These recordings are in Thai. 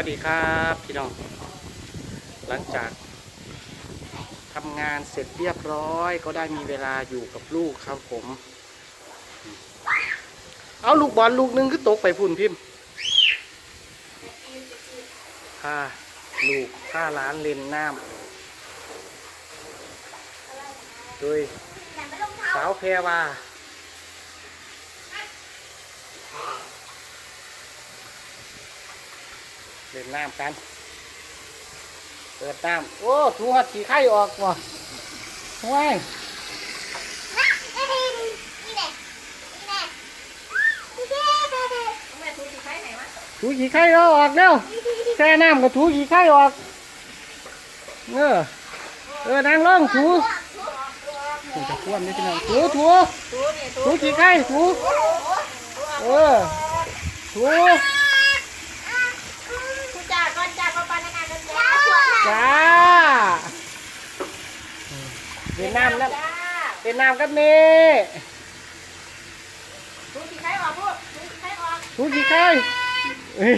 วัสดีครับพี่น้อง หลังจากทำงานเสร็จเรียบร้อย ก็ได้มีเวลาอยู่กับลูกครับผม เอาลูกบอลลูกหนึงก็ตกไปพุ่นพิมพ์พาลูกพาหล้านเล่นน้ำโดยสาวแพรวา เล่นน้ำกัน เปิดน้ำโอ้ถูหัดขี่ไข่ออกว่ะว้ายถูขี่ไข่เราออกเร็วแช่น้ำกับถูขี่ไข่ออกเออเออนางล่องถูถูจะท่วมนี่พี่น้องถูถูถูขี่ไข่ถูเออถู จ้าก่อนจ้าก่อนปานงานกันจ้า จ้าเล่นน้ำแล้วจ้าเล่นน้ำกันนี่ดูที่ใครออกลูกดูที่ใครออกถูกี่ไข่เอ้ย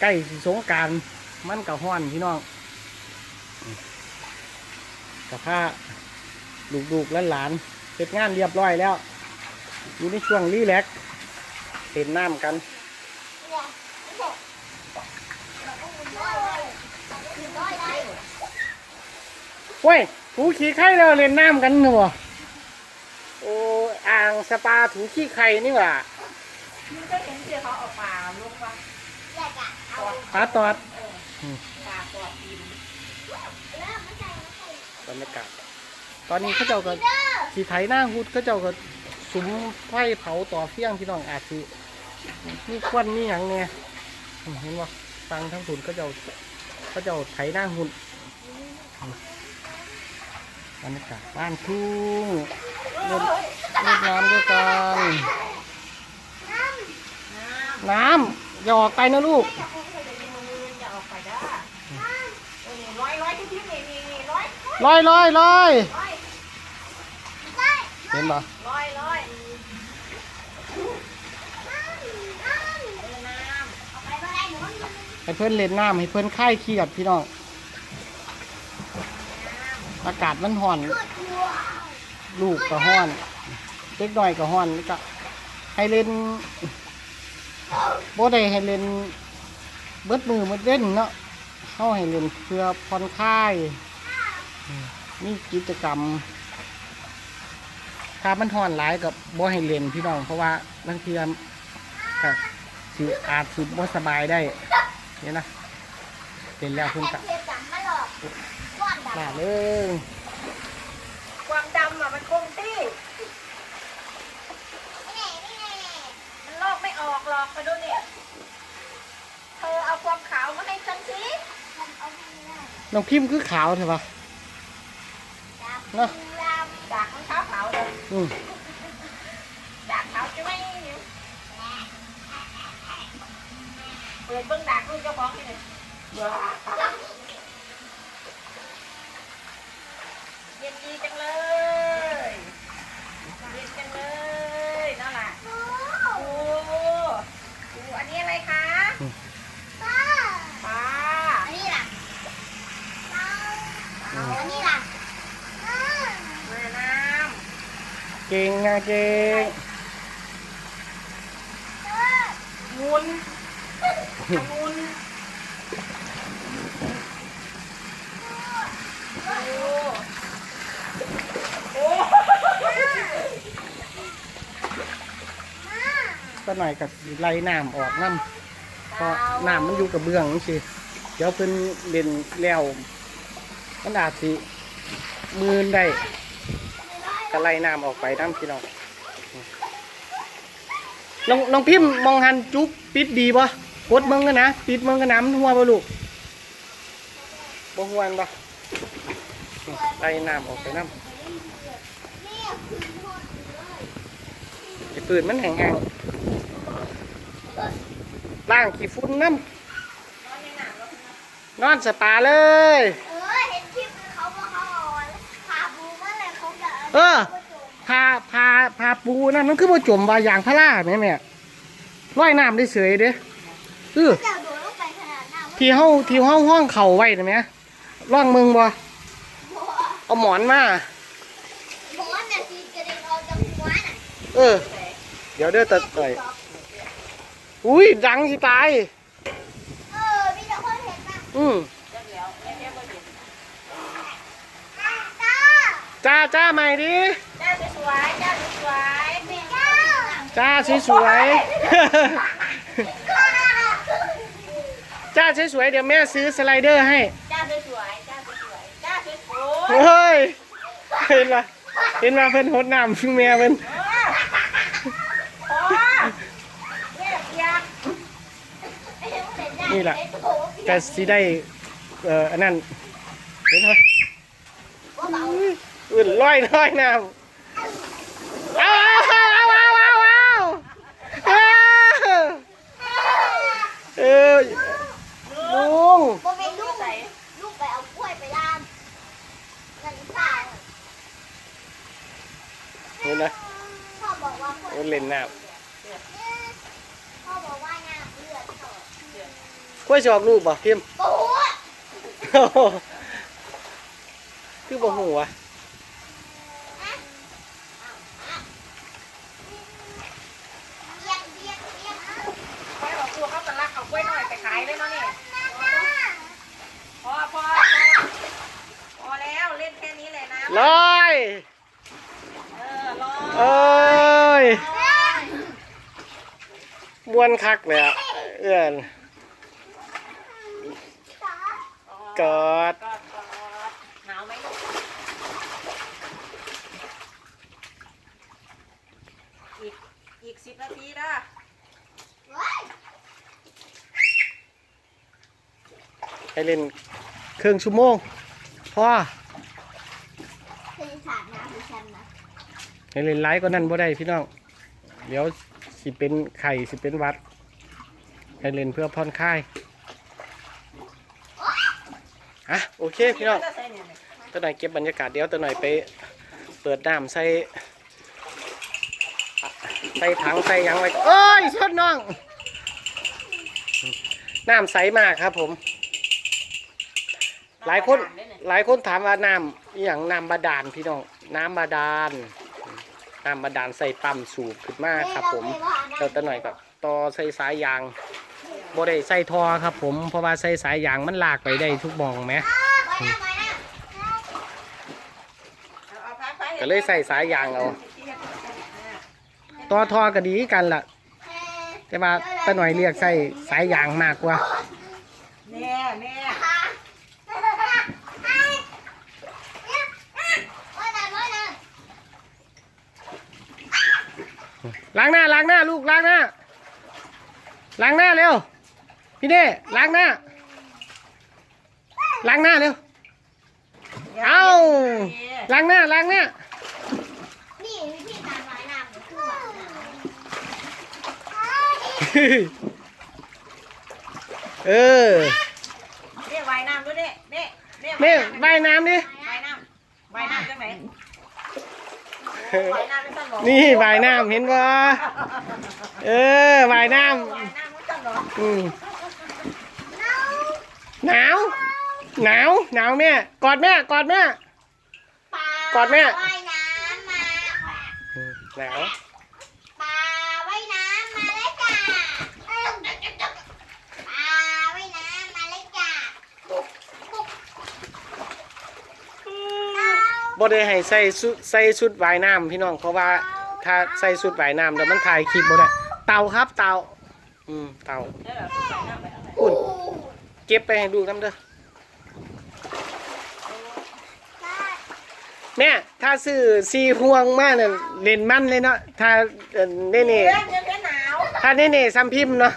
ใกล้สิสงกรารมันกับห้อนพี่น้องกับผ้าลูกๆและหลานๆเสร็จงานเรียบร้อยแล้ว อยู่ในช่วงรีแลกซ์เล่นน้ำกัน เว้ยถูขี้ไข่แล้วเล่นน้ำกันหนัวโอ้อ่างสปาถูขี้ไข่นี่หว่ามึงก็เห็นเสียเขาออกป่าลูกปะปลาตอดป่าปอดดินบรรยากาศตอนนี้เขาเจ้าก็สีไถหน้าหุดเขาเจ้าก็สุมไฟเผาต่อเฟี้ยงพี่น้องอาจสินี่ควันนี่อย่างเนี่ยเห็นว่าฟังทั้งผุนเขาเจ้าเขาเจ้าไถหน้าหุ่น บรรยากาศบ้านทุ่งเล่นเล่นน้ำด้วยกัน น้น้ำอย่าออกไปนะลูกำอย่าออกไปด้าโอ้ยร้อยร้อยที่ที่นี่นี่นี่ร้อยลอยลอยลอยร้อยเห็นปะร้อยร้อยเออน้ำเอาไปเมื่อไรหนูให้เพื่อนเล่นน้ำให้เพื่อนคลายเครียดพี่น้อง อากาศมันห่อน ลูกก็ห้อนเล็กหน้อยก็ห้อนก็ให้เล่นบ่ได้ให้เล่นเบิดมือมาเล่นเนาะเข้าให้เล่นเพื่อผ่อนคลายอืมมีกิจกรรมถ้ามันห่อนหลายกับบ่ให้เล่นพี่น้องเพราะว่าบางทีก็สิอาจสิบ่สบายได้เนี่ยนะเล่นแล้วเพิ่งกะ น่าเลยความดำอะมันคงที่มันลอกไม่ออกหรอกไปดูเนี่ยเธอเอาความขาวมาให้ฉันสิน้องพิมพ์คือขาวใช่ปะเนาะดากมันขาวขาวๆเลยอืมดากขาวจะไม่เปิดเบิ้งดากลูกเจ้าของให้หน่อยเย็น ดีจังเลยเย็นจังเลยนั่นแหละโอ้โหอันนี้อะไรคะปลาปลาแม่น้ำเก่งอะเก่งงุนงุนโอ้โอ้ ก็หน่อยกับไล่น้ำออกน้ำเพราะน้ำมันอยู่กับเบื้องนี่สิเดี๋ยวเพิ่นเล่นแล้วมันอาจสิมืนได้ก็ไล่น้ำออกไปน้ำพี่น้องน้องน้องพิมพ์มองหันจุ๊บปิดดีปะกดมึงกันนะปิดมึงกันน้ำมันหัวปะลูกบ่หัวอันปะไล่น้ำออกไปน้ำไอ้ปืนมันแห้งๆ ล่างขี้ฝุ่นน้ำนอนสปาเลย เออพาพาพาปูนั่นมันคือบ่จมว่าอย่างพระล่าแม่แม่ร้อยน้ำได้เสยเด้เออเจ้าโดดลงไปขนาดนั้นที่เฮาที่เฮาห้องเข่าไว้นะแม่ร่องมึงบ่บ่เอาหมอนมาบ่น่ะสิกระเด็นออกจากหัวน่ะเออ เดี๋ยวเด้อตะต่อย อุ้ยดังสิตาย เออมีแต่คนเห็นนะอืมเดี๋ยวเดี๋ยวแม่แม่บ่เห็นตาจ้าจ้าใหม่ดิจ้าสวยจ้าสวยจ้าจ้าสวยจ้าสวยๆเดี๋ยวแม่ซื้อสไลเดอร์ให้ จ้าสวยๆจ้าสวยจ้าสวยเฮ้ย เห็นปะเห็นมาเพิ่นหดน้ำแม่เพิ่น ๆโอ้เนี่ยเปียก นี่แหละก็สิได้เอ่ออันนั้นเห็นไหมอื่นลอยลอยน้ำเอาเอาเอาเอาเอาเอาเออลุงลูกลูกไปเอากล้วยไปลามนั่นป้าเห็นไหมพ่อบอกว่าเล่นน้พ่อบอกว่าน้ำเลือด กล้วยจะออกลูกบ่พิมพ์โอ้โหคือบ่หูวะเรียกเรียกเรียกไปบอกครูเขาจะรักเอากล้วยหน่อยไปขายเลยเนาะนี่พอพอพอพอแล้วเล่นแค่นี้เลยนะ ลอยเออรอเอ้ยมวนคักเลยอะเอื้อน กอดก็ก็หนาวไหมลูกอีกอีกสิบนาทีนะให้เล่นครึ่งชั่วโมงพ่อคือสาดน้ำดิฉันนะให้เล่นไลฟ์ก็นั่นบ่ได้พี่น้อง เดี๋ยวสิเป็นไข่สิเป็นหวัด ให้เล่นเพื่อผ่อนคลาย อะโอเคพี่น้องตัวหน่อยเก็บบรรยากาศเดี๋ยวตัวหน่อยไปเปิดน้ำใส่ใส่ถังใส่ยังไว้โอ้ยชดน้องน้ำใสมากครับผม หลายคนหลายคนถามว่าน้ำอย่างน้ำบาดาลพี่น้องน้ำบาดาลน้ำบาดาลใส่ปั๊มสูบขึ้นมาครับ ผมเดี๋ยวตัวหน่อยกับต่อใส่สายยาง บ่ได้ใส่ทอครับผมเพราะว่าใส่สายยางมันลากไปได้ทุกหมองไหมก็เลยใส่สายยางเอาต่อทอก็ดีกันล่ะ แต่ว่าตาหน่อยเรียกใส่สายยางมากกว่าแม่แม่ล้างหน้าล้างหน้าลูกล้างหน้าล้างหน้าเร็ว พี่เน่ล้างหน้า ล้างหน้าเร็ว เอาล้างหน้าล้างหน้า นี่วิธีการว่ายน้ำคือว่าเออเรียกว่ายน้ำด้วยเนี่ยเนี่ยเนี่ยเน่ว่ายน้ำดิว่ายน้ำว่ายน้ำจังไหนว่ายน้ำไม่ต้องหรอนี่ว่ายน้ำเห็นปะเออว่ายน้ว่ายน้ำไม่ต้องหรอำอืม หนาว หนาว หนาวแม่ กอดแม่ กอดแม่ ปลากอดแม่ ว่ายน้ำมาหนาว ปลาว่ายน้ำมาเลยจ้าปลาว่ายน้ำมาเลยจ้าบ่ได้ให้ใส่ชุดใส่ชุดว่ายน้ำพี่น้องเพราะว่าถ้าใส่ชุดว่ายน้ำเดี๋ยวมันถ่ายคลิปบ่ได้ เต่าครับเต่า อืมเต่าเดี๋ยวเราว่ายน้ำไปทางไหนอุ่นเก็บไปให้ดูน้ำเด้อแม่ถ้าซื้อซีพวงมาเนี่ยเล่นมันเลยเนาะถ้าเอ่อเน่เน่เพื่อนเพื่อนเพื่อนหนาวถ้าเน่เน่ซ้ำพิมพ์เนาะ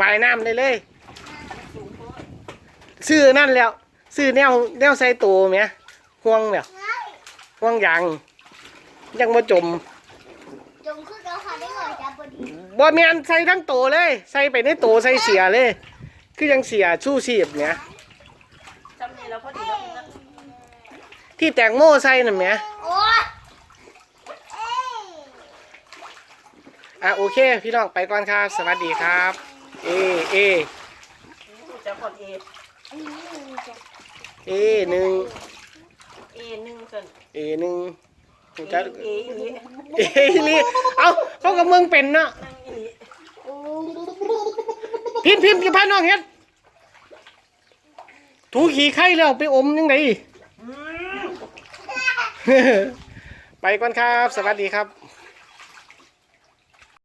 ว่ายน้ำได้เลย ซื้อนั่นแล้ว ซื้อแนวแนวใส่ตัวเมียห่วงแบบห่วงยางยังบ่จมจงคือเราค่ะได้เลยจ้าบดีบ่แม่นใส่ทั้งโตเลย ใส่ไปในโตใส่เสียเลย คือยังเสียชูชีพเนี่ยจำนี่เราพอดีแล้วคุณนะที่แตงโมใส่น่ะแหมโอ้ยเอ้ยอะโอเค พี่น้องไปก่อนครับ สวัสดีครับเเอเอจะกดเอเอหนึ่งเอหนึ่งส่วนเอหนึ่งเอจะเออีหลีเอลีเอาเขากับเมืองเป็นเนาะ นั่งอีหลี พิมพ์พิมพ์กี่พันน้องเฮ็ดถูขี่ไข่แล้วไปอมยังไงอืมไปก่อนครับ สวัสดีครับ